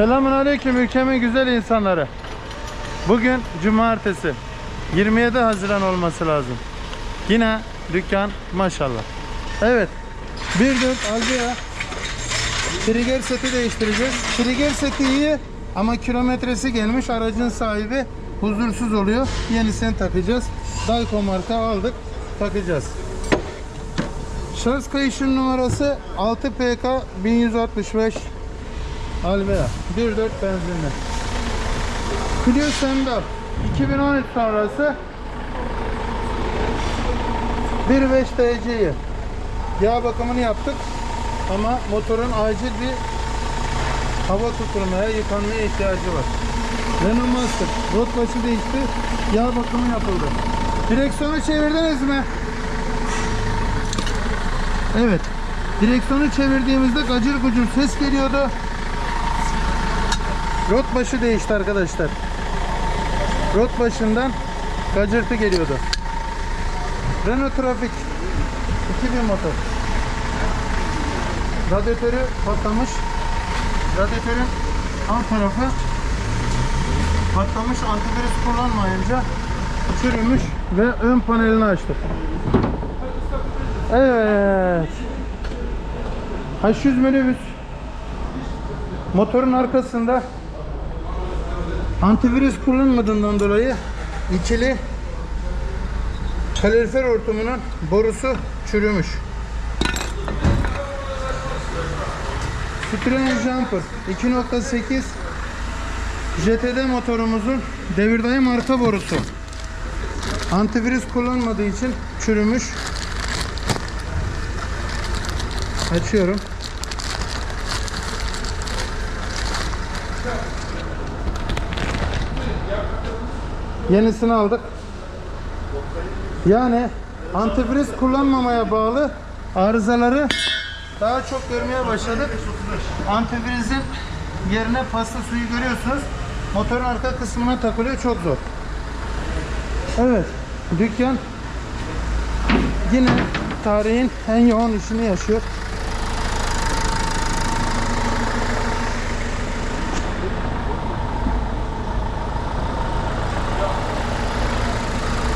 Selamun Aleyküm ülkemin güzel insanları. Bugün cumartesi. 27 Haziran olması lazım. Yine dükkan maşallah. Evet. Bir dört Alvia trigger seti değiştireceğiz. Trigger seti iyi ama kilometresi gelmiş. Aracın sahibi huzursuz oluyor. Yenisini takacağız. Dayco marka aldık. Takacağız. Şarj kayışın numarası 6PK 1165 Alvea 1.4 benzinli. Clio Sandal 2013 sonrası 1.5 TC'yi yağ bakımını yaptık ama motorun acil bir hava tutulmaya, yıkanmaya ihtiyacı var. Renault Master rot başı değişti, yağ bakımı yapıldı. Direksiyonu çevirdiniz mi? Evet. Direksiyonu çevirdiğimizde gacır gucur ses geliyordu. Rot başı değişti arkadaşlar. Rot başından gacırtı geliyordu. Renault Traffic 2000 motor. Radyatörü patlamış. Radyatörün alt tarafı patlamış antivirüs kullanmayınca çürümüş ve ön panelini açtık. Evet. H100 minibüs. Motorun arkasında antivirüs kullanmadığından dolayı ikili kalorifer hortumunun borusu çürümüş. Citroen Jumper 2.8 JTD motorumuzun devirdayı marka borusu. Antivirüs kullanmadığı için çürümüş. Açıyorum. Yenisini aldık. Yani antivirüs kullanmamaya bağlı arızaları daha çok görmeye başladık. Antivirüsün yerine pasta suyu görüyorsunuz. Motorun arka kısmına takılıyor çok zor. Evet. Dükkan yine tarihin en yoğun işini yaşıyor.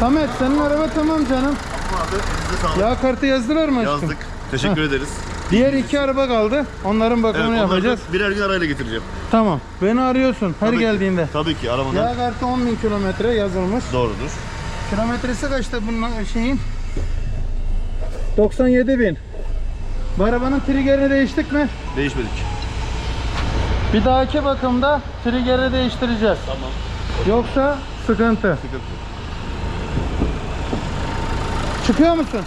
Samet senin araba tamam canım. Yağ kartı yazdılar mı aşkım? Yazdık. Teşekkür ederiz. Diğer iki araba kaldı. Onların bakımını Evet, yapacağız. birer gün arayla getireceğim. Tamam. Beni arıyorsun her Tabii ki. geldiğinde. Tabii ki aramadan Yağ kartı 10.000 kilometre yazılmış. doğrudur. Kilometresi kaçta bunun şeyin? 97 bin. Bu arabanın triggerini değiştik mi? Değişmedik. Bir dahaki bakımda triggeri değiştireceğiz. Tamam. Yoksa sıkıntı. Sıkıntı. Çıkıyor musun?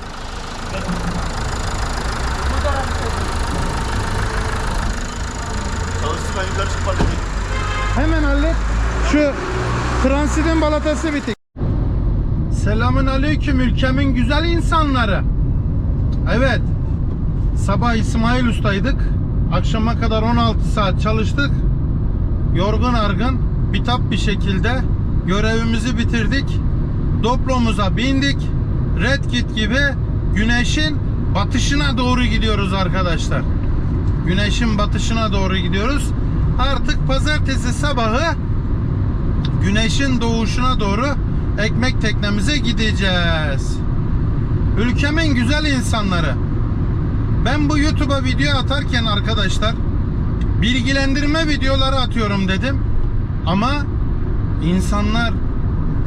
Çalışsın ben yukarı çıkma dedik. Hemen hallet. Şu transitin balatası bitik. Selamün aleyküm ülkemin güzel insanları. Evet. Sabah İsmail Usta'ydık. Akşama kadar 16 saat çalıştık. Yorgun argın, bitap bir şekilde görevimizi bitirdik. Doplomuza bindik. Red Kit gibi güneşin batışına doğru gidiyoruz arkadaşlar. Güneşin batışına doğru gidiyoruz. Artık pazartesi sabahı güneşin doğuşuna doğru ekmek teknemize gideceğiz. Ülkemin güzel insanları. Ben bu YouTube'a video atarken arkadaşlar bilgilendirme videoları atıyorum dedim. Ama insanlar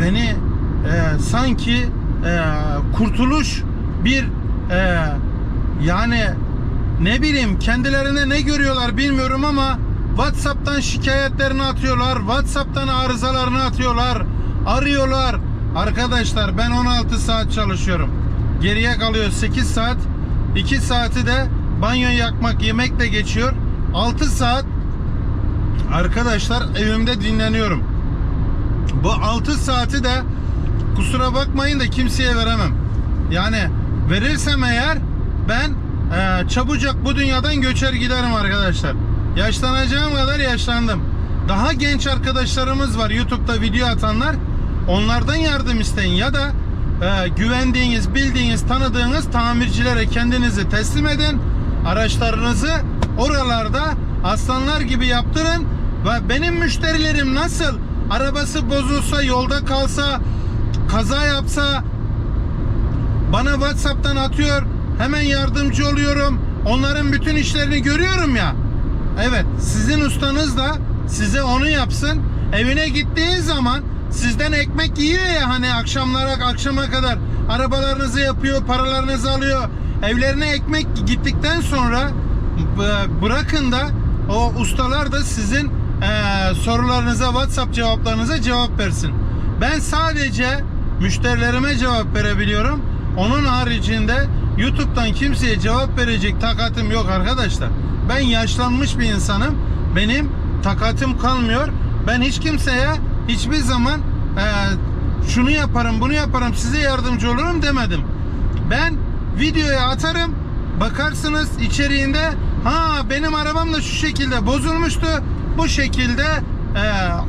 beni e, sanki e, kurtuluş bir e, yani ne bileyim kendilerine ne görüyorlar bilmiyorum ama WhatsApp'tan şikayetlerini atıyorlar. WhatsApp'tan arızalarını atıyorlar. Arıyorlar. Arkadaşlar ben 16 saat çalışıyorum. Geriye kalıyor 8 saat. 2 saati de banyo yakmak, yemekle geçiyor. 6 saat arkadaşlar evimde dinleniyorum. Bu 6 saati de kusura bakmayın da kimseye veremem. Yani verirsem eğer ben e, çabucak bu dünyadan göçer giderim arkadaşlar. Yaşlanacağım kadar yaşlandım. Daha genç arkadaşlarımız var YouTube'da video atanlar. Onlardan yardım isteyin ya da e, güvendiğiniz, bildiğiniz, tanıdığınız tamircilere kendinizi teslim edin. Araçlarınızı oralarda aslanlar gibi yaptırın. Ve benim müşterilerim nasıl arabası bozulsa, yolda kalsa, kaza yapsa bana WhatsApp'tan atıyor. Hemen yardımcı oluyorum. Onların bütün işlerini görüyorum ya. Evet, sizin ustanız da size onu yapsın. Evine gittiği zaman sizden ekmek yiyor ya hani akşamlara akşama kadar arabalarınızı yapıyor, paralarınızı alıyor. Evlerine ekmek gittikten sonra b- bırakın da o ustalar da sizin eee, sorularınıza, WhatsApp cevaplarınıza cevap versin. Ben sadece müşterilerime cevap verebiliyorum. Onun haricinde YouTube'dan kimseye cevap verecek takatım yok arkadaşlar. Ben yaşlanmış bir insanım. Benim takatım kalmıyor. Ben hiç kimseye hiçbir zaman eee, şunu yaparım, bunu yaparım, size yardımcı olurum demedim. Ben videoya atarım. Bakarsınız içeriğinde ha benim arabam da şu şekilde bozulmuştu. Bu şekilde e, e,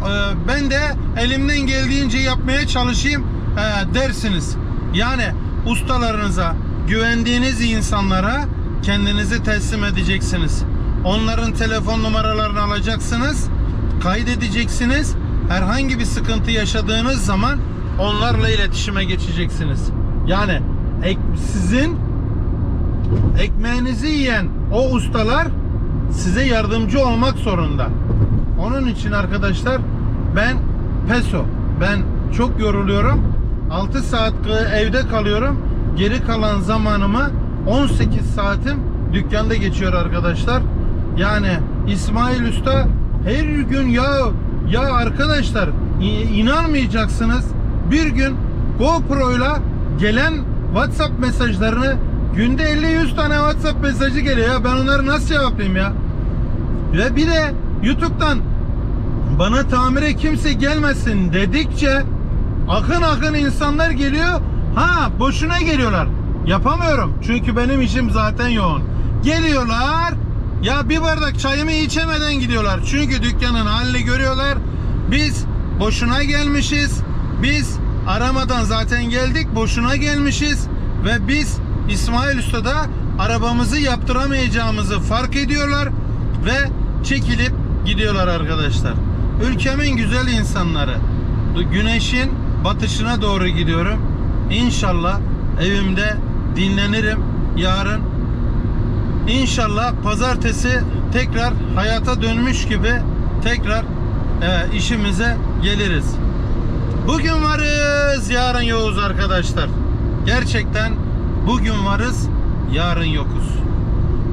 ben de elimden geldiğince yapmaya çalışayım e, dersiniz. Yani ustalarınıza, güvendiğiniz insanlara kendinizi teslim edeceksiniz. Onların telefon numaralarını alacaksınız, kaydedeceksiniz. Herhangi bir sıkıntı yaşadığınız zaman onlarla iletişime geçeceksiniz. Yani ek- sizin ekmeğinizi yiyen o ustalar size yardımcı olmak zorunda. Onun için arkadaşlar ben peso. Ben çok yoruluyorum. 6 saat evde kalıyorum. Geri kalan zamanımı 18 saatim dükkanda geçiyor arkadaşlar. Yani İsmail Usta her gün ya ya arkadaşlar inanmayacaksınız. Bir gün GoPro'yla gelen WhatsApp mesajlarını günde 50-100 tane WhatsApp mesajı geliyor ya ben onları nasıl cevaplayayım ya? Ve bir de YouTube'dan bana tamire kimse gelmesin dedikçe akın akın insanlar geliyor. Ha boşuna geliyorlar. Yapamıyorum. Çünkü benim işim zaten yoğun. Geliyorlar. Ya bir bardak çayımı içemeden gidiyorlar. Çünkü dükkanın halini görüyorlar. Biz boşuna gelmişiz. Biz aramadan zaten geldik. Boşuna gelmişiz. Ve biz İsmail Usta'da arabamızı yaptıramayacağımızı fark ediyorlar. Ve çekilip gidiyorlar arkadaşlar. Ülkemin güzel insanları. Güneşin batışına doğru gidiyorum. İnşallah evimde dinlenirim. Yarın İnşallah pazartesi tekrar hayata dönmüş gibi tekrar e, işimize geliriz. Bugün varız, yarın yokuz arkadaşlar. Gerçekten bugün varız, yarın yokuz.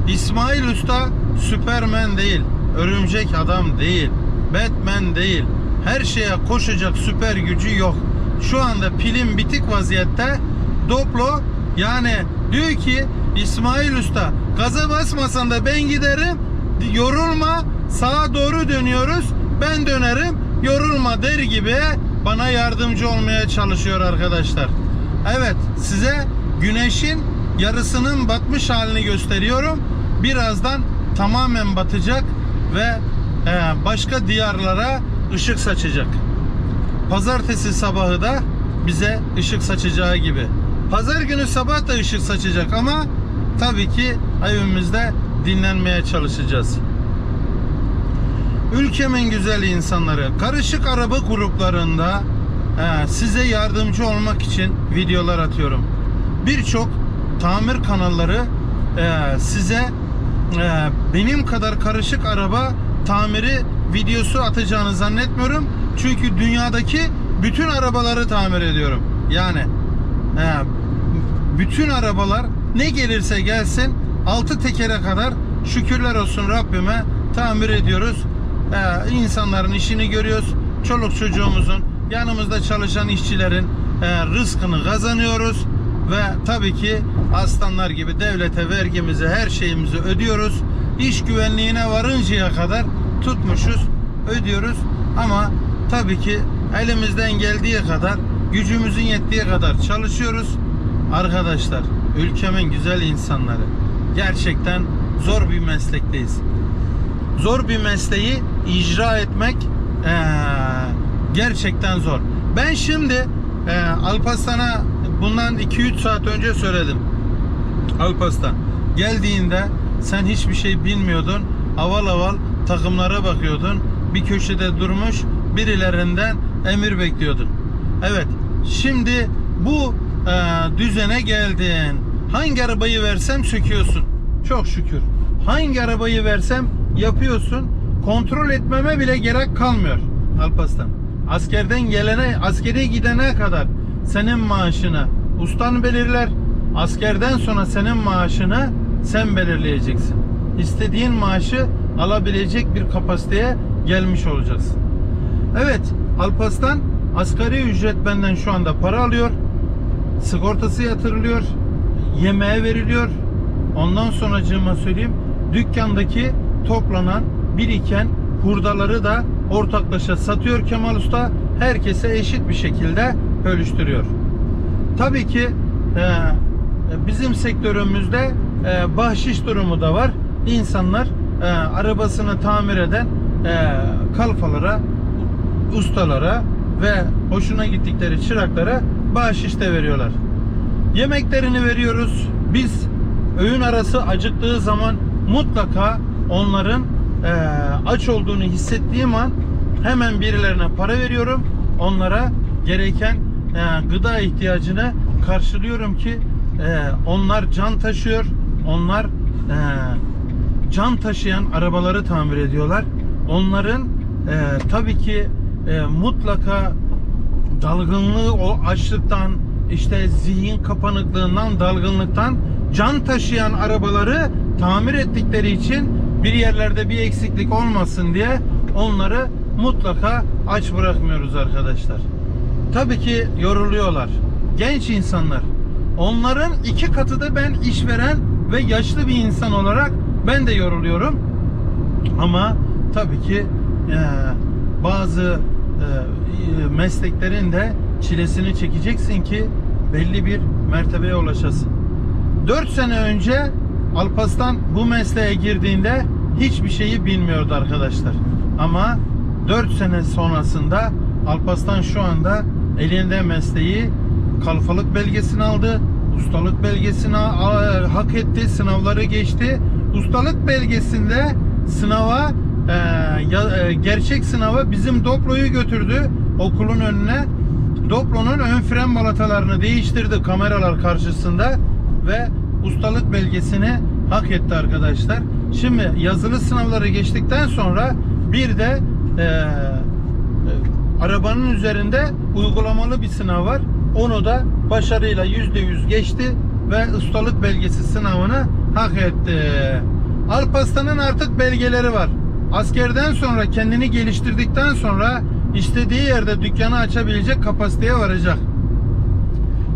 İsmail Usta Süpermen değil, örümcek adam değil, Batman değil. Her şeye koşacak süper gücü yok. Şu anda pilim bitik vaziyette. Doplo yani diyor ki İsmail Usta gaza basmasan da ben giderim. Yorulma sağa doğru dönüyoruz. Ben dönerim. Yorulma der gibi bana yardımcı olmaya çalışıyor arkadaşlar. Evet size güneşin yarısının batmış halini gösteriyorum. Birazdan tamamen batacak ve e, başka diyarlara ışık saçacak. Pazartesi sabahı da bize ışık saçacağı gibi. Pazar günü sabah da ışık saçacak ama tabii ki evimizde dinlenmeye çalışacağız. Ülkemin güzel insanları karışık araba gruplarında size yardımcı olmak için videolar atıyorum. Birçok tamir kanalları e, size e, benim kadar karışık araba tamiri videosu atacağını zannetmiyorum. Çünkü dünyadaki bütün arabaları tamir ediyorum. Yani e, bütün arabalar ne gelirse gelsin altı tekere kadar şükürler olsun Rabbime tamir ediyoruz. Ee, insanların işini görüyoruz. Çoluk çocuğumuzun yanımızda çalışan işçilerin e, rızkını kazanıyoruz ve tabii ki aslanlar gibi devlete vergimizi her şeyimizi ödüyoruz. İş güvenliğine varıncaya kadar tutmuşuz, ödüyoruz ama tabii ki elimizden geldiği kadar gücümüzün yettiği kadar çalışıyoruz. Arkadaşlar, ülkemin güzel insanları. Gerçekten zor bir meslekteyiz. Zor bir mesleği icra etmek eee, gerçekten zor. Ben şimdi eee Alparslan'a bundan 2-3 saat önce söyledim. Alparslan geldiğinde sen hiçbir şey bilmiyordun. Aval aval takımlara bakıyordun. bir köşede durmuş birilerinden emir bekliyordun. Evet şimdi bu e, düzene geldin. Hangi arabayı versem söküyorsun. Çok şükür. Hangi arabayı versem yapıyorsun. Kontrol etmeme bile gerek kalmıyor Alpaslan. Askerden gelene, askere gidene kadar senin maaşını ustan belirler. Askerden sonra senin maaşını sen belirleyeceksin. İstediğin maaşı alabilecek bir kapasiteye gelmiş olacaksın. Evet, Alpaslan asgari ücret benden şu anda para alıyor. Sigortası yatırılıyor. Yemeğe veriliyor. Ondan sonracığıma söyleyeyim. Dükkandaki toplanan biriken hurdaları da ortaklaşa satıyor Kemal Usta. Herkese eşit bir şekilde bölüştürüyor. Tabii ki e, bizim sektörümüzde e, bahşiş durumu da var. İnsanlar e, arabasını tamir eden e, kalfalara, ustalara ve hoşuna gittikleri çıraklara bahşiş de veriyorlar. Yemeklerini veriyoruz. Biz öğün arası acıktığı zaman mutlaka onların e, aç olduğunu hissettiğim an hemen birilerine para veriyorum. Onlara gereken e, gıda ihtiyacını karşılıyorum ki e, onlar can taşıyor. Onlar e, can taşıyan arabaları tamir ediyorlar. Onların e, tabii ki e, mutlaka dalgınlığı o açlıktan işte zihin kapanıklığından dalgınlıktan can taşıyan arabaları tamir ettikleri için bir yerlerde bir eksiklik olmasın diye onları mutlaka aç bırakmıyoruz arkadaşlar. Tabii ki yoruluyorlar. Genç insanlar. Onların iki katı da ben işveren ve yaşlı bir insan olarak ben de yoruluyorum. Ama tabii ki e, bazı e, mesleklerin de çilesini çekeceksin ki belli bir mertebeye ulaşasın. 4 sene önce Alpaslan bu mesleğe girdiğinde hiçbir şeyi bilmiyordu arkadaşlar. Ama 4 sene sonrasında Alpaslan şu anda elinde mesleği kalfalık belgesini aldı. Ustalık belgesini a- hak etti. Sınavları geçti. Ustalık belgesinde sınava e, ya- e, gerçek sınava bizim Doblo'yu götürdü okulun önüne. Doblo'nun ön fren balatalarını değiştirdi kameralar karşısında ve ustalık belgesini hak etti arkadaşlar. Şimdi yazılı sınavları geçtikten sonra bir de e, e, arabanın üzerinde uygulamalı bir sınav var. Onu da başarıyla %100 geçti ve ustalık belgesi sınavını hak etti. Alparslan'ın artık belgeleri var. Askerden sonra kendini geliştirdikten sonra istediği yerde dükkanı açabilecek kapasiteye varacak.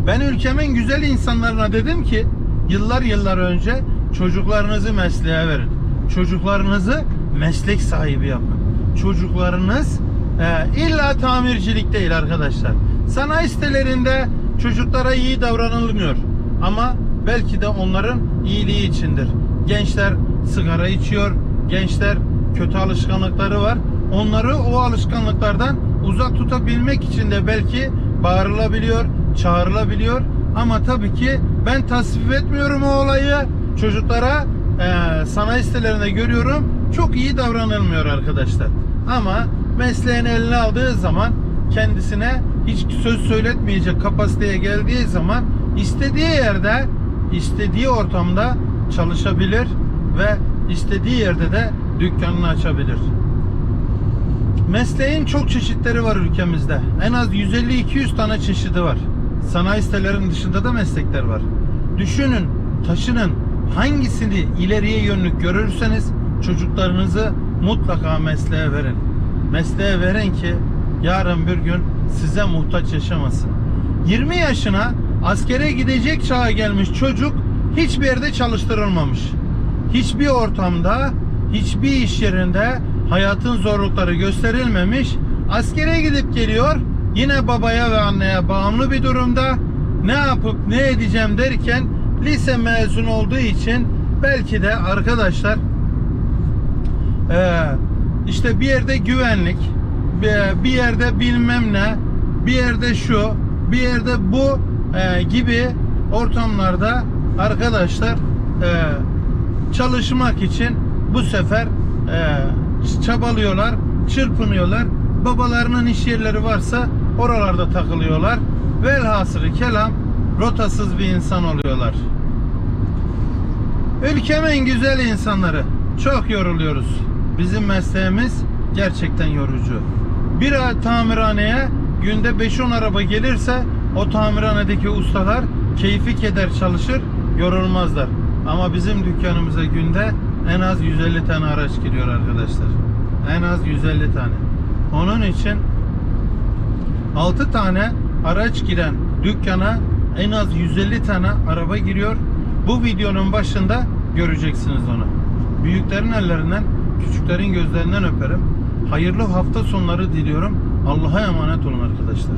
Ben ülkemin güzel insanlarına dedim ki yıllar yıllar önce çocuklarınızı mesleğe verin. Çocuklarınızı meslek sahibi yapın. Çocuklarınız e, illa tamircilik değil arkadaşlar. Sanayi sitelerinde çocuklara iyi davranılmıyor. Ama belki de onların iyiliği içindir. Gençler sigara içiyor. Gençler kötü alışkanlıkları var. Onları o alışkanlıklardan uzak tutabilmek için de belki bağırılabiliyor, çağrılabiliyor. Ama tabii ki ben tasvip etmiyorum o olayı. Çocuklara e, sanayi sitelerinde görüyorum. Çok iyi davranılmıyor arkadaşlar. Ama mesleğin eline aldığı zaman kendisine hiç söz söyletmeyecek kapasiteye geldiği zaman istediği yerde, istediği ortamda çalışabilir ve istediği yerde de dükkanını açabilir. Mesleğin çok çeşitleri var ülkemizde. En az 150-200 tane çeşidi var. Sanayi sitelerinin dışında da meslekler var. Düşünün, taşının hangisini ileriye yönelik görürseniz çocuklarınızı mutlaka mesleğe verin. Mesleğe verin ki yarın bir gün size muhtaç yaşamasın. 20 yaşına askere gidecek çağa gelmiş çocuk hiçbir yerde çalıştırılmamış. Hiçbir ortamda, hiçbir iş yerinde hayatın zorlukları gösterilmemiş. Askere gidip geliyor. Yine babaya ve anneye bağımlı bir durumda. Ne yapıp ne edeceğim derken lise mezun olduğu için belki de arkadaşlar eee, işte bir yerde güvenlik, bir yerde bilmem ne, bir yerde şu, bir yerde bu eee, gibi ortamlarda arkadaşlar eee, çalışmak için bu sefer eee, çabalıyorlar çırpınıyorlar. Babalarının iş yerleri varsa oralarda takılıyorlar. Velhasılı kelam rotasız bir insan oluyorlar. Ülkemin güzel insanları. Çok yoruluyoruz. Bizim mesleğimiz gerçekten yorucu. Bir tamirhaneye günde 5-10 araba gelirse o tamirhanedeki ustalar keyfi keder çalışır, yorulmazlar. Ama bizim dükkanımıza günde en az 150 tane araç giriyor arkadaşlar. En az 150 tane. Onun için 6 tane araç giren dükkana en az 150 tane araba giriyor. Bu videonun başında göreceksiniz onu. Büyüklerin ellerinden, küçüklerin gözlerinden öperim. Hayırlı hafta sonları diliyorum. Allah'a emanet olun arkadaşlar.